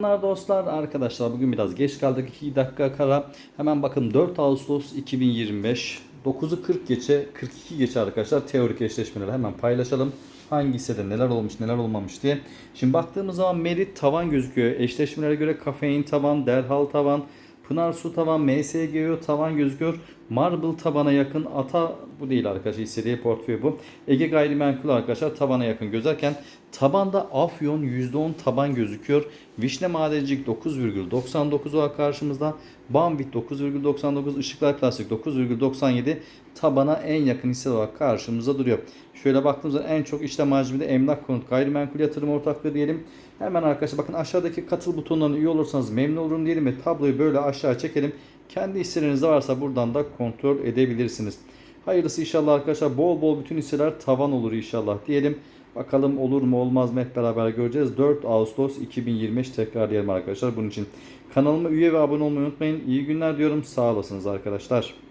Merhabalar dostlar arkadaşlar. Bugün biraz geç kaldık. 2 dakika kala. Hemen bakın 4 Ağustos 2025 9'u 40 geçe 42 geçe arkadaşlar teorik eşleşmeleri hemen paylaşalım. Hangi hissede neler olmuş neler olmamış diye. Şimdi baktığımız zaman Merit tavan gözüküyor. Eşleşmelere göre kafein tavan derhal tavan Pınar Su tavan, MSGO tavan gözüküyor. Marble tabana yakın ata bu değil arkadaşlar hissediye portföy bu. Ege gayrimenkul arkadaşlar tabana yakın gözerken tabanda Afyon %10 taban gözüküyor. Vişne Madencilik 9,99 var karşımızda. Bambit 9,99, Işıklar Klasik 9,97 tabana en yakın hisse olarak karşımızda duruyor. Şöyle baktığımızda en çok işlem hacminde emlak konut gayrimenkul yatırım ortaklığı diyelim. Hemen arkadaşlar bakın aşağıdaki katıl butonlarına üye olursanız memnun olurum diyelim ve tabloyu böyle aşağı çekelim. Kendi hisseleriniz varsa buradan da kontrol edebilirsiniz. Hayırlısı inşallah arkadaşlar bol bol bütün hisseler tavan olur inşallah diyelim. Bakalım olur mu olmaz mı hep beraber göreceğiz. 4 Ağustos 2025 tekrar diyelim arkadaşlar bunun için. Kanalıma üye ve abone olmayı unutmayın. İyi günler diyorum. Sağ olasınız arkadaşlar.